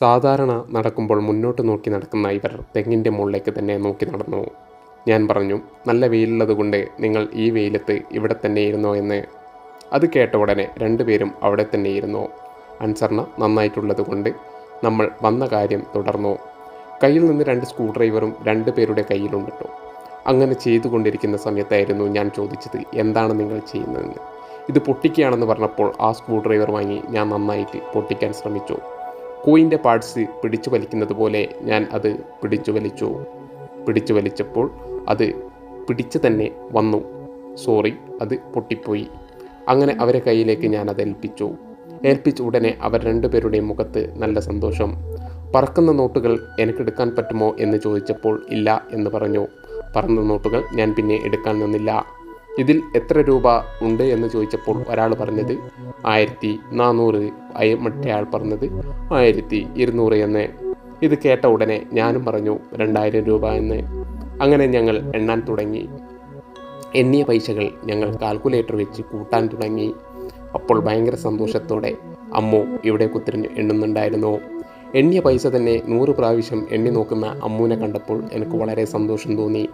സാധാരണ നടക്കുമ്പോൾ മുന്നോട്ട് നോക്കി നടക്കുന്ന ഇവർ തെങ്ങിന്റെ മുകളിലേക്ക് തന്നെ നോക്കി നടന്നു. ഞാൻ പറഞ്ഞു നല്ല വെയിലുള്ളതുകൊണ്ട് നിങ്ങൾ ഈ വെയിലത്ത് ഇവിടെ തന്നെ ഇരുന്നോ എന്ന്. അത് കേട്ട ഉടനെ രണ്ടുപേരും അവിടെ തന്നെ ഇരുന്നു. അൻസർണ നന്നായിട്ടുള്ളത് കൊണ്ട് നമ്മൾ വന്ന കാര്യം തുടർന്നു. കയ്യിൽ നിന്ന് രണ്ട് സ്ക്രൂ ഡ്രൈവറും രണ്ട് പേരുടെ കേട്ടോ അങ്ങനെ ചെയ്തുകൊണ്ടിരിക്കുന്ന സമയത്തായിരുന്നു ഞാൻ ചോദിച്ചത് എന്താണ് നിങ്ങൾ ചെയ്യുന്നതെന്ന്? ഇത് പൊട്ടിക്കുകയാണെന്ന് പറഞ്ഞപ്പോൾ ആ സ്ക്രൂ ഡ്രൈവർ വാങ്ങി ഞാൻ നന്നായിട്ട് പൊട്ടിക്കാൻ ശ്രമിച്ചു. കോയിന്റെ പാർട്സ് പിടിച്ചു വലിക്കുന്നത് പോലെ ഞാൻ അത് പിടിച്ചു വലിച്ചു. പിടിച്ചു വലിച്ചപ്പോൾ അത് പിടിച്ചു തന്നെ വന്നു. സോറി അത് പൊട്ടിപ്പോയി. അങ്ങനെ അവരെ കയ്യിലേക്ക് ഞാൻ അത് ഏൽപ്പിച്ചു. ഏൽപ്പിച്ച ഉടനെ അവർ രണ്ടുപേരുടെയും മുഖത്ത് നല്ല സന്തോഷം. പറക്കുന്ന നോട്ടുകൾ എനിക്കെടുക്കാൻ പറ്റുമോ എന്ന് ചോദിച്ചപ്പോൾ ഇല്ല എന്ന് പറഞ്ഞു. പറന്ന നോട്ടുകൾ ഞാൻ പിന്നെ എടുക്കാൻ നിന്നില്ല. ഇതിൽ എത്ര രൂപ ഉണ്ട് എന്ന് ചോദിച്ചപ്പോൾ ഒരാൾ പറഞ്ഞത് ആയിരത്തി നാനൂറ് മറ്റേ ആൾ പറഞ്ഞത് ആയിരത്തി ഇരുന്നൂറ് എന്ന്. ഇത് കേട്ട ഉടനെ ഞാനും പറഞ്ഞു രണ്ടായിരം രൂപ എന്ന്. അങ്ങനെ ഞങ്ങൾ എണ്ണാൻ തുടങ്ങി. എണ്ണിയ പൈസകൾ ഞങ്ങൾ കാൽക്കുലേറ്റർ വെച്ച് കൂട്ടാൻ തുടങ്ങി. അപ്പോൾ ഭയങ്കര സന്തോഷത്തോടെ അമ്മു ഇവിടെ കുത്തിരിഞ്ഞ് എണ്ണുന്നുണ്ടായിരുന്നു. എണ്ണിയ പൈസ തന്നെ നൂറ് പ്രാവശ്യം എണ്ണി നോക്കുന്ന അമ്മുവിനെ കണ്ടപ്പോൾ എനിക്ക് വളരെ സന്തോഷം തോന്നി.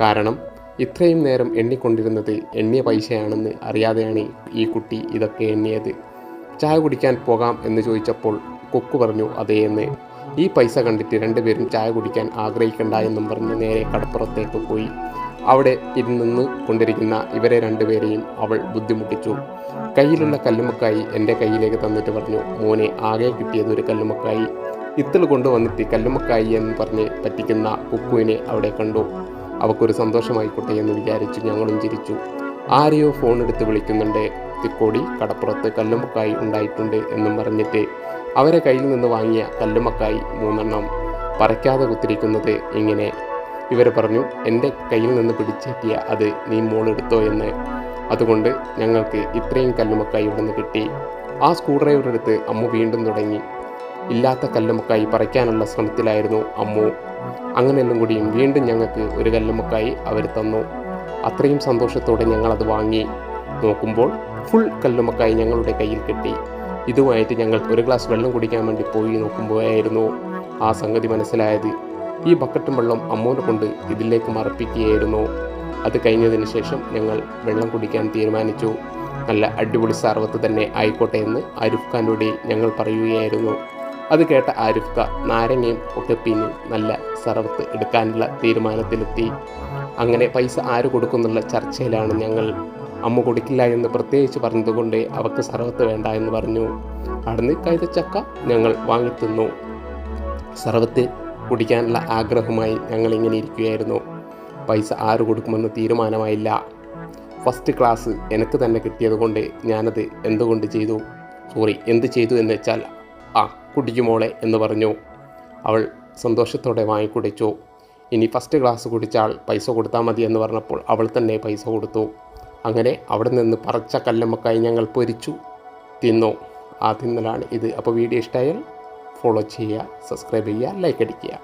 കാരണം ഇത്രയും നേരം എണ്ണിക്കൊണ്ടിരുന്നത് എണ്ണിയ പൈസയാണെന്ന് അറിയാതെയാണ് ഈ കുട്ടി ഇതൊക്കെ എണ്ണിയത്. ചായ കുടിക്കാൻ പോകാം എന്ന് ചോദിച്ചപ്പോൾ കൊക്കു പറഞ്ഞു അതേ ഈ പൈസ കണ്ടിട്ട് രണ്ടുപേരും ചായ കുടിക്കാൻ ആഗ്രഹിക്കണ്ട എന്നും പറഞ്ഞ് നേരെ കടപ്പുറത്തേക്ക് പോയി. അവിടെ ഇരുന്ന് കൊണ്ടിരിക്കുന്ന ഇവരെ രണ്ടുപേരെയും അവൾ ബുദ്ധിമുട്ടിച്ചു. കയ്യിലുള്ള കല്ലുമക്കായി എന്റെ കയ്യിലേക്ക് തന്നിട്ട് പറഞ്ഞു മോനെ ആകെ കിട്ടിയത് ഒരു കല്ലുമക്കായി. ഇത്തിൾ കൊണ്ടുവന്നിട്ട് കല്ലുമക്കായി എന്ന് പറഞ്ഞ് പറ്റിക്കുന്ന കുക്കുവിനെ അവിടെ കണ്ടു. അവക്കൊരു സന്തോഷമായിക്കോട്ടെ എന്ന് വിചാരിച്ചു ഞങ്ങളും ചിരിച്ചു. ആരെയോ ഫോൺ എടുത്ത് വിളിക്കുന്നുണ്ട്. തിക്കോടി കടപ്പുറത്ത് കല്ലുമക്കായി ഉണ്ടായിട്ടുണ്ട് എന്നും പറഞ്ഞിട്ട് അവരെ കയ്യിൽ നിന്ന് വാങ്ങിയ കല്ലുമക്കായി മൂന്നെണ്ണം പറിക്കാതെ കുത്തിരിക്കുന്നത് ഇങ്ങനെ. ഇവർ പറഞ്ഞു എന്റെ കയ്യിൽ നിന്ന് പിടിച്ചേറ്റിയ അത് നീ മോളെടുത്തോ എന്ന്. അതുകൊണ്ട് ഞങ്ങൾക്ക് ഇത്രയും കല്ലുമക്കായി ഇവിടെ നിന്ന് കിട്ടി. ആ സ്ക്രൂ ഡ്രൈവർ എടുത്ത് അമ്മു വീണ്ടും തുടങ്ങി. ഇല്ലാത്ത കല്ലുമുക്കായി പറിക്കാനുള്ള ശ്രമത്തിലായിരുന്നു അമ്മു. അങ്ങനെയെല്ലാം കൂടിയും വീണ്ടും ഞങ്ങൾക്ക് ഒരു കല്ലുമുക്കായി അവർ തന്നു. അത്രയും സന്തോഷത്തോടെ ഞങ്ങളത് വാങ്ങി. നോക്കുമ്പോൾ ഫുൾ കല്ലുമക്കായി ഞങ്ങളുടെ കയ്യിൽ കിട്ടി. ഇതുമായിട്ട് ഞങ്ങൾ ഒരു ഗ്ലാസ് വെള്ളം കുടിക്കാൻ വേണ്ടി പോയി നോക്കുമ്പോഴായിരുന്നു ആ സംഗതി മനസ്സിലായത്. ഈ ബക്കറ്റും വെള്ളം അമ്മൂനെ കൊണ്ട് ഇതിലേക്ക് മറപ്പിക്കുകയായിരുന്നു. അത് കഴിഞ്ഞതിന് ശേഷം ഞങ്ങൾ വെള്ളം കുടിക്കാൻ തീരുമാനിച്ചു. നല്ല അടിപൊളി സർവത്ത് തന്നെ ആയിക്കോട്ടെ എന്ന് ആരിഫ് ഖാനോട് ഞങ്ങൾ പറയുകയായിരുന്നു. അത് കേട്ട ആരിഫ്ക നാരങ്ങയും ഒക്കെ പിന്നെ നല്ല സർവത്ത് എടുക്കാനുള്ള തീരുമാനത്തിലെത്തി. അങ്ങനെ പൈസ ആര് കൊടുക്കുന്നുള്ള ചർച്ചയിലാണ് ഞങ്ങൾ. അമ്മ കൊടുക്കില്ല എന്ന് പ്രത്യേകിച്ച് പറഞ്ഞതുകൊണ്ട് അവക്ക് സർവത്ത് വേണ്ട എന്ന് പറഞ്ഞു. അടന്ന് കൈത ചക്ക ഞങ്ങൾ വാങ്ങിത്തിന്നു. സർവത്ത് കുടിക്കാനുള്ള ആഗ്രഹമായി ഞങ്ങൾ ഇങ്ങനെ ഇരിക്കുകയായിരുന്നു. പൈസ ആര് കൊടുക്കുമെന്ന് തീരുമാനമായില്ല. ഫസ്റ്റ് ക്ലാസ് എനിക്ക് തന്നെ കിട്ടിയത് കൊണ്ട് ഞാനത് എന്തുകൊണ്ട് ചെയ്തു? സോറി എന്ത് ചെയ്തു എന്ന് വെച്ചാൽ ആ കുടിക്കുമോളെ എന്ന് പറഞ്ഞു. അവൾ സന്തോഷത്തോടെ വാങ്ങിക്കുടിച്ചു ഇനി ഫസ്റ്റ് ക്ലാസ് കുടിച്ചാൽ പൈസ കൊടുത്താൽ മതി എന്ന് പറഞ്ഞപ്പോൾ അവൾ തന്നെ പൈസ കൊടുത്തു. അങ്ങനെ അവിടെ നിന്ന് പറച്ച കല്ലമ്മക്കായി ഞങ്ങൾ പൊരിച്ചു. തിന്നു. ആ തിന്നലാണ് ഇത്. അപ്പോൾ വീഡിയോ ഇഷ്ടമായാൽ ഫോളോ ചെയ്യുക സബ്സ്ക്രൈബ് ചെയ്യുക ലൈക്ക് അടിക്കുക.